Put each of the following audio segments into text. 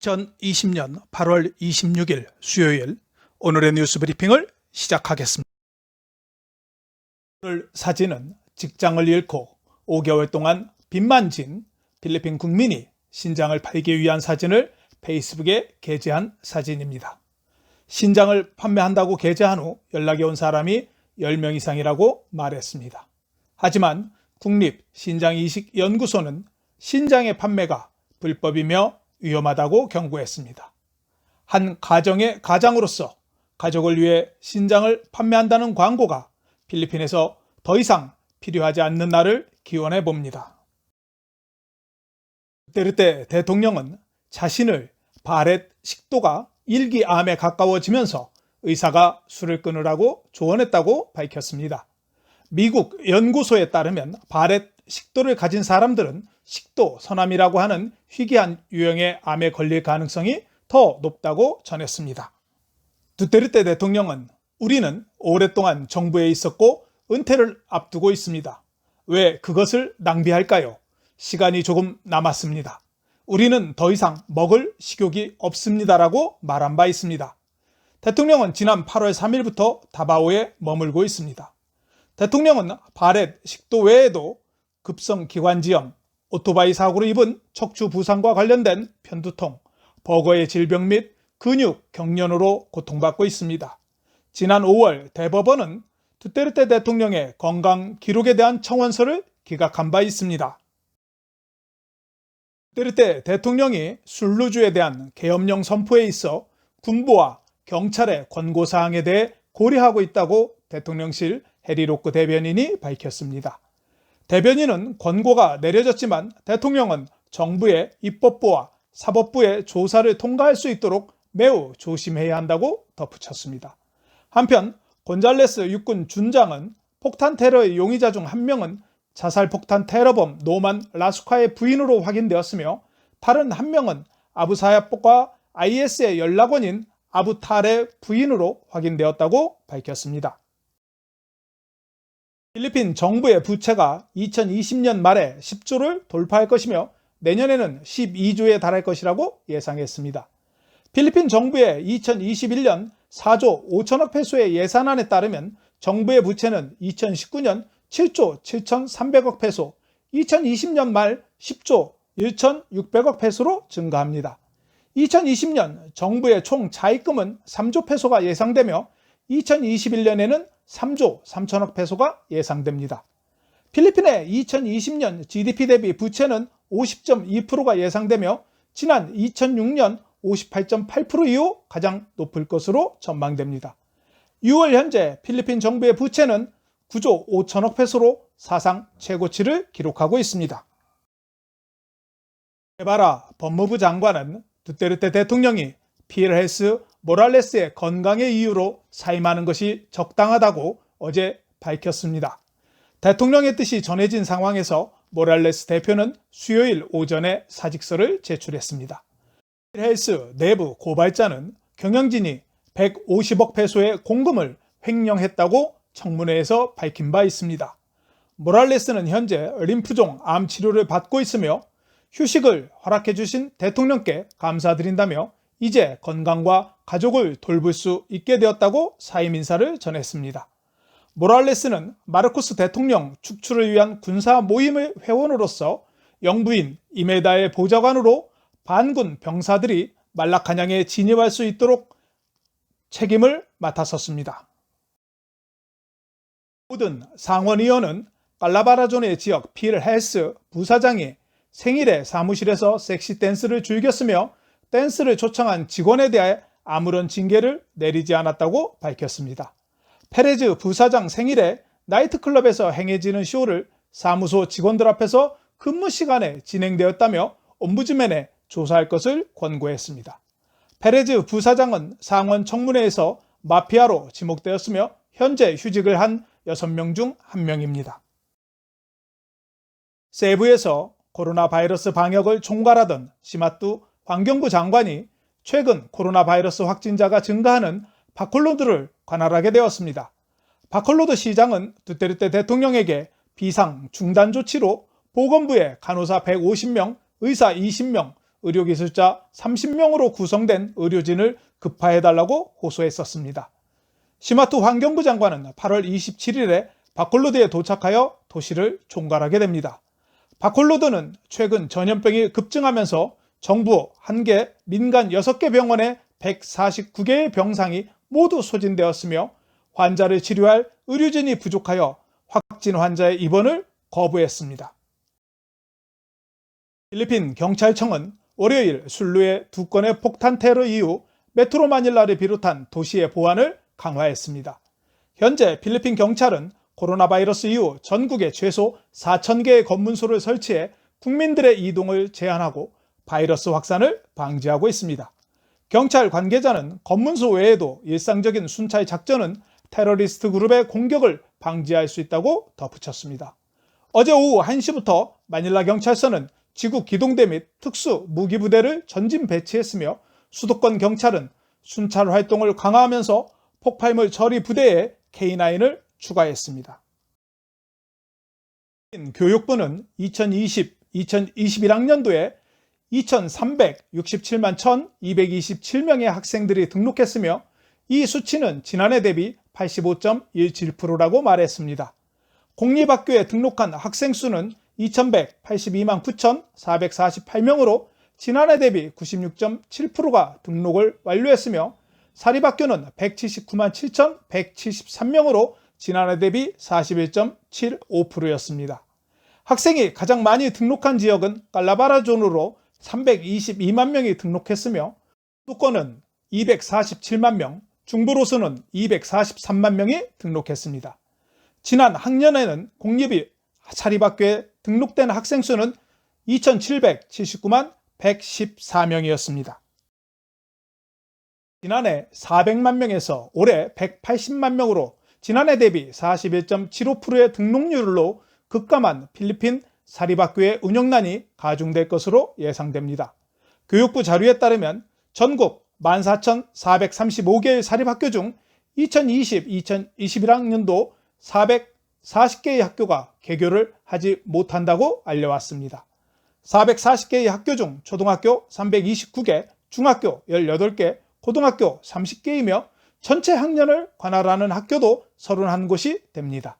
2020년 8월 26일 수요일 오늘의 뉴스 브리핑을 시작하겠습니다. 오늘 사진은 직장을 잃고 5개월 동안 빚만 진 필리핀 국민이 신장을 팔기 위한 사진을 페이스북에 게재한 사진입니다. 신장을 판매한다고 게재한 후 연락이 온 사람이 10명 이상이라고 말했습니다. 하지만 국립신장이식연구소는 신장의 판매가 불법이며 위험하다고 경고했습니다. 한 가정의 가장으로서 가족을 위해 신장을 판매한다는 광고가 필리핀에서 더 이상 필요하지 않는 날을 기원해 봅니다. 테르테 대통령은 자신을 바렛 식도가 일기암에 가까워지면서 의사가 술을 끊으라고 조언했다고 밝혔습니다. 미국 연구소에 따르면 바렛 식도를 가진 사람들은 식도 선암이라고 하는 희귀한 유형의 암에 걸릴 가능성이 더 높다고 전했습니다. 두테르테 대통령은 우리는 오랫동안 정부에 있었고 은퇴를 앞두고 있습니다. 왜 그것을 낭비할까요? 시간이 조금 남았습니다. 우리는 더 이상 먹을 식욕이 없습니다라고 말한 바 있습니다. 대통령은 지난 8월 3일부터 다바오에 머물고 있습니다. 대통령은 바렛 식도 외에도 급성 기관지염, 오토바이 사고로 입은 척추 부상과 관련된 편두통, 버거의 질병 및 근육 경련으로 고통받고 있습니다. 지난 5월 대법원은 두테르테 대통령의 건강 기록에 대한 청원서를 기각한 바 있습니다. 두테르테 대통령이 술루주에 대한 계엄령 선포에 있어 군부와 경찰의 권고사항에 대해 고려하고 있다고 대통령실 해리로크 대변인이 밝혔습니다. 대변인은 권고가 내려졌지만 대통령은 정부의 입법부와 사법부의 조사를 통과할 수 있도록 매우 조심해야 한다고 덧붙였습니다. 한편 곤잘레스 육군 준장은 폭탄 테러의 용의자 중 한 명은 자살 폭탄 테러범 노만 라스카의 부인으로 확인되었으며 다른 한 명은 아부사야폭과 IS의 연락원인 아부탈의 부인으로 확인되었다고 밝혔습니다. 필리핀 정부의 부채가 2020년 말에 10조를 돌파할 것이며 내년에는 12조에 달할 것이라고 예상했습니다. 필리핀 정부의 2021년 4조 5천억 페소의 예산안에 따르면 정부의 부채는 2019년 7조 7,300억 페소, 2020년 말 10조 1,600억 페소로 증가합니다. 2020년 정부의 총 자익금은 3조 페소가 예상되며 2021년에는 3조 3천억 페소가 예상됩니다. 필리핀의 2020년 GDP 대비 부채는 50.2%가 예상되며 지난 2006년 58.8% 이후 가장 높을 것으로 전망됩니다. 6월 현재 필리핀 정부의 부채는 9조 5천억 페소로 사상 최고치를 기록하고 있습니다. 에바라 법무부 장관은 두테르테 대통령이 피에르헤스 모랄레스의 건강의 이유로 사임하는 것이 적당하다고 어제 밝혔습니다. 대통령의 뜻이 전해진 상황에서 모랄레스 대표는 수요일 오전에 사직서를 제출했습니다. 헬스 내부 고발자는 경영진이 150억 페소의 공금을 횡령했다고 청문회에서 밝힌 바 있습니다. 모랄레스는 현재 림프종 암 치료를 받고 있으며 휴식을 허락해 주신 대통령께 감사드린다며 이제 건강과 가족을 돌볼 수 있게 되었다고 사임 인사를 전했습니다. 모랄레스는 마르코스 대통령 축출을 위한 군사 모임의 회원으로서 영부인 이메다의 보좌관으로 반군 병사들이 말라카냥에 진입할 수 있도록 책임을 맡았었습니다. 모든 상원의원은 깔라바라존의 지역 필 헬스 부사장이 생일에 사무실에서 섹시 댄스를 즐겼으며 댄스를 초청한 직원에 대해 아무런 징계를 내리지 않았다고 밝혔습니다. 페레즈 부사장 생일에 나이트클럽에서 행해지는 쇼를 사무소 직원들 앞에서 근무 시간에 진행되었다며 옴부즈맨에 조사할 것을 권고했습니다. 페레즈 부사장은 상원 청문회에서 마피아로 지목되었으며 현재 휴직을 한 6명 중 1명입니다. 세부에서 코로나 바이러스 방역을 총괄하던 시마뚜 환경부 장관이 최근 코로나 바이러스 확진자가 증가하는 바콜로드를 관할하게 되었습니다. 바콜로드 시장은 두테르테 대통령에게 비상 중단 조치로 보건부에 간호사 150명, 의사 20명, 의료기술자 30명으로 구성된 의료진을 급파해달라고 호소했었습니다. 시마트 환경부 장관은 8월 27일에 바콜로드에 도착하여 도시를 총괄하게 됩니다. 바콜로드는 최근 전염병이 급증하면서 정부 1개, 민간 6개 병원의 149개의 병상이 모두 소진되었으며 환자를 치료할 의료진이 부족하여 확진 환자의 입원을 거부했습니다. 필리핀 경찰청은 월요일 술루의 두 건의 폭탄 테러 이후 메트로 마닐라를 비롯한 도시의 보안을 강화했습니다. 현재 필리핀 경찰은 코로나 바이러스 이후 전국에 최소 4,000개의 검문소를 설치해 국민들의 이동을 제한하고 바이러스 확산을 방지하고 있습니다. 경찰 관계자는 검문소 외에도 일상적인 순찰 작전은 테러리스트 그룹의 공격을 방지할 수 있다고 덧붙였습니다. 어제 오후 1시부터 마닐라 경찰서는 지구 기동대 및 특수 무기부대를 전진 배치했으며 수도권 경찰은 순찰 활동을 강화하면서 폭발물 처리 부대에 K9을 추가했습니다. 교육부는 2020-2021학년도에 2,367만 1,227명의 학생들이 등록했으며 이 수치는 지난해 대비 85.17%라고 말했습니다. 공립학교에 등록한 학생 수는 2,182만 9,448명으로 지난해 대비 96.7%가 등록을 완료했으며 사립학교는 179만 7,173명으로 지난해 대비 41.75%였습니다. 학생이 가장 많이 등록한 지역은 깔라바라 존으로 322만 명이 등록했으며 수도권은 247만 명, 중부로서는 243만 명이 등록했습니다. 지난 학년에는 공립이 사립학교에 등록된 학생 수는 2,779만 114명이었습니다. 지난해 400만 명에서 올해 180만 명으로 지난해 대비 41.75%의 등록률로 급감한 필리핀 사립학교의 운영난이 가중될 것으로 예상됩니다. 교육부 자료에 따르면 전국 14,435개의 사립학교 중 2020-2021학년도 440개의 학교가 개교를 하지 못한다고 알려왔습니다. 440개의 학교 중 초등학교 329개, 중학교 18개, 고등학교 30개이며 전체 학년을 관할하는 학교도 31곳이 됩니다.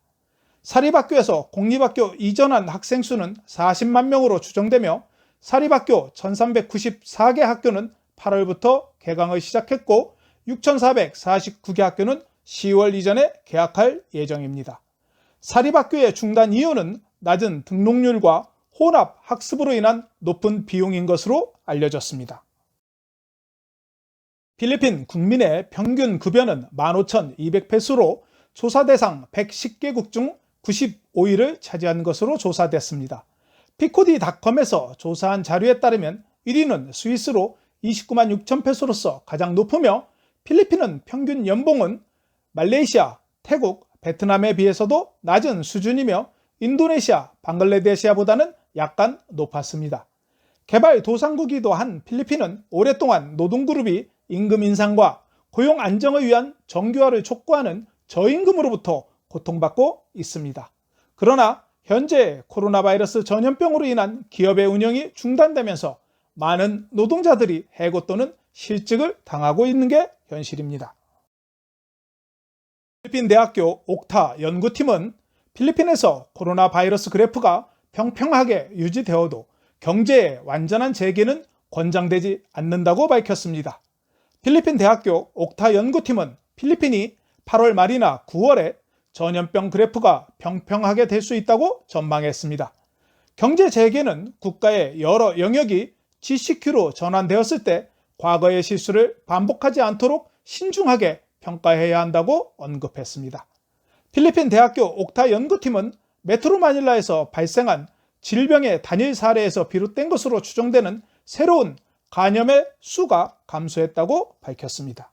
사립학교에서 공립학교 이전한 학생 수는 40만 명으로 추정되며 사립학교 1394개 학교는 8월부터 개강을 시작했고 6449개 학교는 10월 이전에 개학할 예정입니다. 사립학교의 중단 이유는 낮은 등록률과 혼합 학습으로 인한 높은 비용인 것으로 알려졌습니다. 필리핀 국민의 평균 급여는 15,200페소로 조사 대상 110개국 중 95위를 차지한 것으로 조사됐습니다. 피코디닷컴에서 조사한 자료에 따르면 1위는 스위스로 29만 6천 페소로서 가장 높으며 필리핀은 평균 연봉은 말레이시아, 태국, 베트남에 비해서도 낮은 수준이며 인도네시아, 방글라데시아보다는 약간 높았습니다. 개발 도상국이기도 한 필리핀은 오랫동안 노동그룹이 임금 인상과 고용 안정을 위한 정규화를 촉구하는 저임금으로부터 고통받고 있습니다. 그러나 현재 코로나 바이러스 전염병으로 인한 기업의 운영이 중단되면서 많은 노동자들이 해고 또는 실직을 당하고 있는 게 현실입니다. 필리핀 대학교 옥타 연구팀은 필리핀에서 코로나 바이러스 그래프가 평평하게 유지되어도 경제의 완전한 재개는 권장되지 않는다고 밝혔습니다. 필리핀 대학교 옥타 연구팀은 필리핀이 8월 말이나 9월에 전염병 그래프가 평평하게 될 수 있다고 전망했습니다. 경제 재개는 국가의 여러 영역이 GCQ로 전환되었을 때 과거의 실수를 반복하지 않도록 신중하게 평가해야 한다고 언급했습니다. 필리핀 대학교 옥타 연구팀은 메트로 마닐라에서 발생한 질병의 단일 사례에서 비롯된 것으로 추정되는 새로운 간염의 수가 감소했다고 밝혔습니다.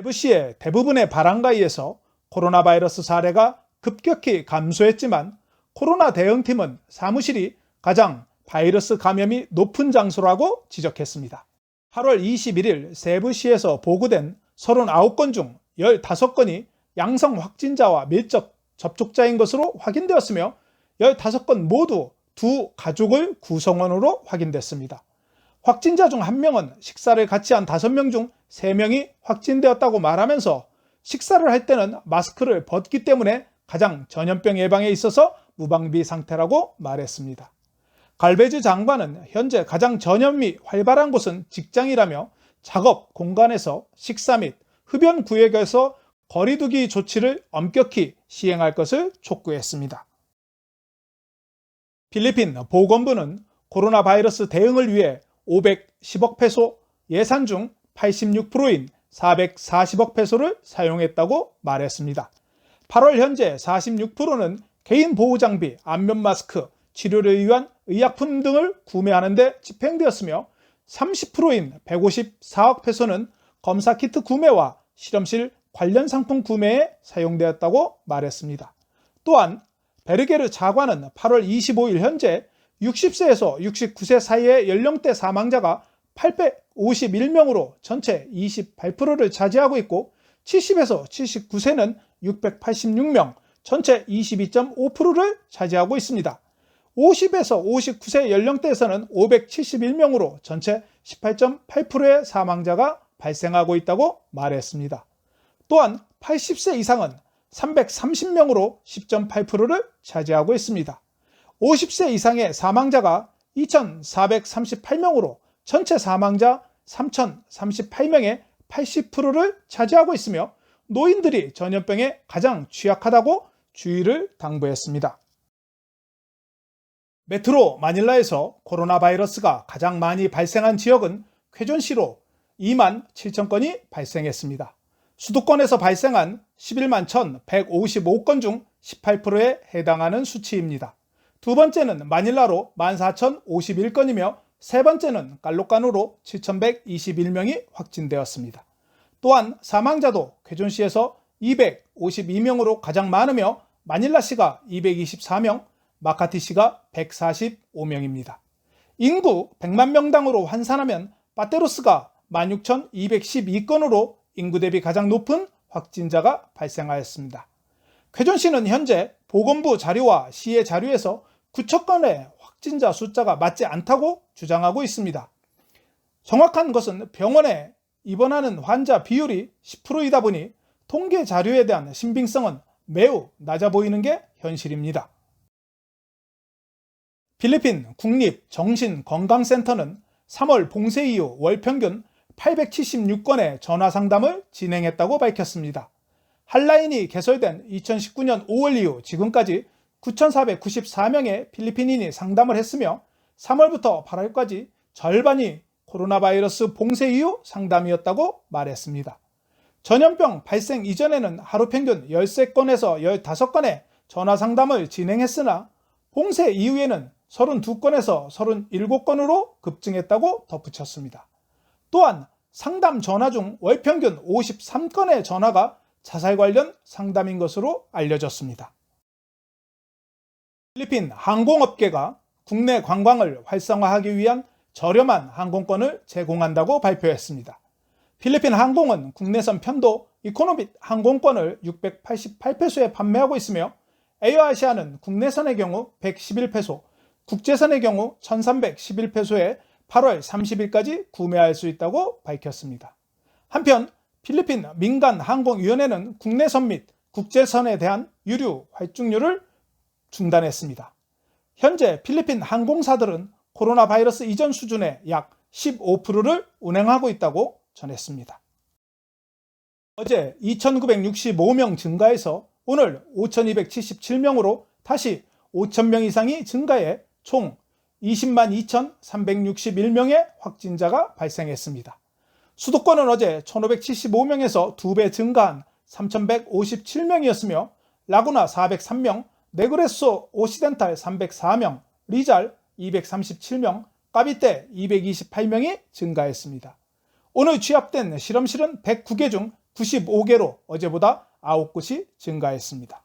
세부시의 대부분의 바람가이에서 코로나 바이러스 사례가 급격히 감소했지만 코로나 대응팀은 사무실이 가장 바이러스 감염이 높은 장소라고 지적했습니다. 8월 21일 세부시에서 보고된 39건 중 15건이 양성 확진자와 밀접 접촉자인 것으로 확인되었으며 15건 모두 두 가족을 구성원으로 확인됐습니다. 확진자 중 한 명은 식사를 같이 한 다섯 명 중 세 명이 확진되었다고 말하면서 식사를 할 때는 마스크를 벗기 때문에 가장 전염병 예방에 있어서 무방비 상태라고 말했습니다. 갈베즈 장관은 현재 가장 전염이 활발한 곳은 직장이라며 작업 공간에서 식사 및 흡연 구역에서 거리두기 조치를 엄격히 시행할 것을 촉구했습니다. 필리핀 보건부는 코로나 바이러스 대응을 위해 510억 페소 예산 중 86%인 440억 페소를 사용했다고 말했습니다. 8월 현재 46%는 개인 보호 장비, 안면 마스크, 치료를 위한 의약품 등을 구매하는 데 집행되었으며 30%인 154억 페소는 검사 키트 구매와 실험실 관련 상품 구매에 사용되었다고 말했습니다. 또한 베르게르 차관은 8월 25일 현재 60세에서 69세 사이의 연령대 사망자가 851명으로 전체 28%를 차지하고 있고 70에서 79세는 686명, 전체 22.5%를 차지하고 있습니다. 50에서 59세 연령대에서는 571명으로 전체 18.8%의 사망자가 발생하고 있다고 말했습니다. 또한 80세 이상은 330명으로 10.8%를 차지하고 있습니다. 50세 이상의 사망자가 2,438명으로 전체 사망자 3,038명의 80%를 차지하고 있으며 노인들이 전염병에 가장 취약하다고 주의를 당부했습니다. 메트로 마닐라에서 코로나 바이러스가 가장 많이 발생한 지역은 쾌존시로 2만 7천 건이 발생했습니다. 수도권에서 발생한 11만 1,155건 중 18%에 해당하는 수치입니다. 두 번째는 마닐라로 14,051건이며 세 번째는 깔로간으로 7,121명이 확진되었습니다. 또한 사망자도 쾌존시에서 252명으로 가장 많으며 마닐라시가 224명, 마카티시가 145명입니다. 인구 100만 명당으로 환산하면 파테로스가 16,212건으로 인구 대비 가장 높은 확진자가 발생하였습니다. 쾌존시는 현재 보건부 자료와 시의 자료에서 9천 건의 확진자 숫자가 맞지 않다고 주장하고 있습니다. 정확한 것은 병원에 입원하는 환자 비율이 10%이다 보니 통계 자료에 대한 신빙성은 매우 낮아 보이는 게 현실입니다. 필리핀 국립정신건강센터는 3월 봉쇄 이후 월 평균 876건의 전화 상담을 진행했다고 밝혔습니다. 한라인이 개설된 2019년 5월 이후 지금까지 9,494명의 필리핀인이 상담을 했으며 3월부터 8월까지 절반이 코로나 바이러스 봉쇄 이후 상담이었다고 말했습니다. 전염병 발생 이전에는 하루 평균 13건에서 15건의 전화 상담을 진행했으나 봉쇄 이후에는 32건에서 37건으로 급증했다고 덧붙였습니다. 또한 상담 전화 중 월 평균 53건의 전화가 자살 관련 상담인 것으로 알려졌습니다. 필리핀 항공업계가 국내 관광을 활성화하기 위한 저렴한 항공권을 제공한다고 발표했습니다. 필리핀 항공은 국내선 편도 이코노밋 항공권을 688페소에 판매하고 있으며 에어아시아는 국내선의 경우 111페소, 국제선의 경우 1311페소에 8월 30일까지 구매할 수 있다고 밝혔습니다. 한편 필리핀 민간 항공위원회는 국내선 및 국제선에 대한 유류 활중률을 중단했습니다. 현재 필리핀 항공사들은 코로나 바이러스 이전 수준의 약 15%를 운행하고 있다고 전했습니다. 어제 2,965명 증가해서 오늘 5,277명으로 다시 5,000명 이상이 증가해 총 20만 2,361명의 확진자가 발생했습니다. 수도권은 어제 1,575명에서 2배 증가한 3,157명이었으며 라구나 403명, 네그레소 오시덴탈 304명, 리잘 237명, 까비떼 228명이 증가했습니다. 오늘 취합된 실험실은 109개 중 95개로 어제보다 9곳이 증가했습니다.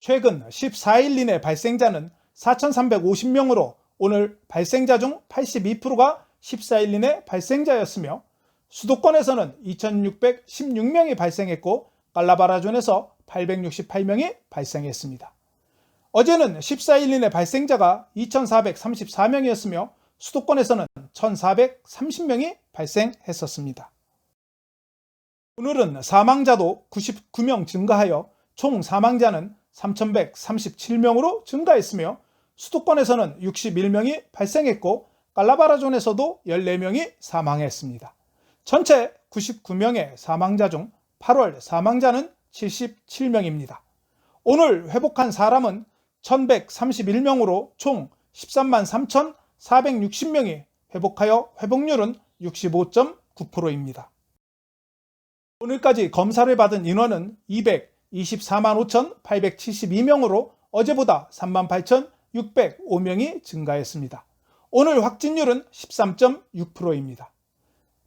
최근 14일 이내 발생자는 4,350명으로 오늘 발생자 중 82%가 14일 이내 발생자였으며 수도권에서는 2,616명이 발생했고 깔라바라존에서 868명이 발생했습니다. 어제는 14일 이내 발생자가 2,434명이었으며 수도권에서는 1,430명이 발생했었습니다. 오늘은 사망자도 99명 증가하여 총 사망자는 3,137명으로 증가했으며 수도권에서는 61명이 발생했고 깔라바라존에서도 14명이 사망했습니다. 전체 99명의 사망자 중 8월 사망자는 77명입니다. 오늘 회복한 사람은 1131명으로 총 13만 3,460명이 회복하여 회복률은 65.9%입니다. 오늘까지 검사를 받은 인원은 224만 5,872명으로 어제보다 3만 8,605명이 증가했습니다. 오늘 확진율은 13.6%입니다.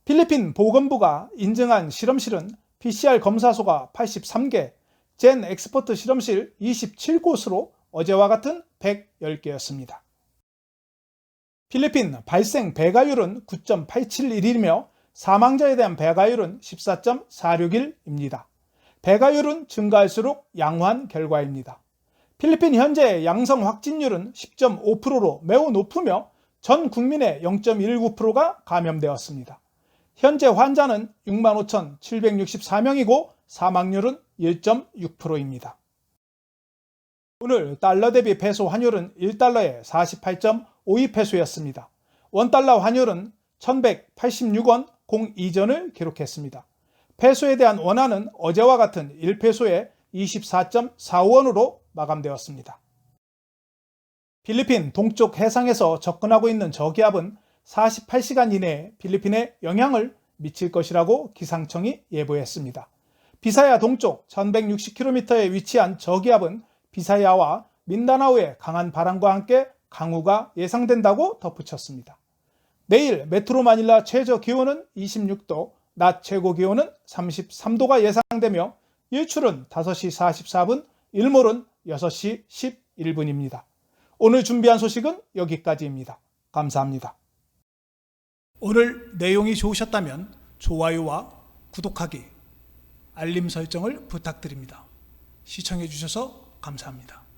필리핀 보건부가 인증한 실험실은 PCR 검사소가 83개, 젠 엑스퍼트 실험실 27곳으로 어제와 같은 110개였습니다. 필리핀 발생 배가율은 9.871이며 사망자에 대한 배가율은 14.461입니다. 배가율은 증가할수록 양호한 결과입니다. 필리핀 현재 양성 확진율은 10.5%로 매우 높으며 전 국민의 0.19%가 감염되었습니다. 현재 환자는 65,764명이고 사망률은 1.6%입니다. 오늘 달러 대비 페소 환율은 1달러에 48.52페소였습니다. 원달러 환율은 1186원 02전을 기록했습니다. 페소에 대한 원화는 어제와 같은 1페소에 24.45원으로 마감되었습니다. 필리핀 동쪽 해상에서 접근하고 있는 저기압은 48시간 이내에 필리핀에 영향을 미칠 것이라고 기상청이 예보했습니다. 비사야 동쪽 1160km에 위치한 저기압은 비사야와 민다나우의 강한 바람과 함께 강우가 예상된다고 덧붙였습니다. 내일 메트로 마닐라 최저 기온은 26도, 낮 최고 기온은 33도가 예상되며 일출은 5시 44분, 일몰은 6시 11분입니다. 오늘 준비한 소식은 여기까지입니다. 감사합니다. 오늘 내용이 좋으셨다면 좋아요와 구독하기, 알림 설정을 부탁드립니다. 시청해 주셔서 감사합니다.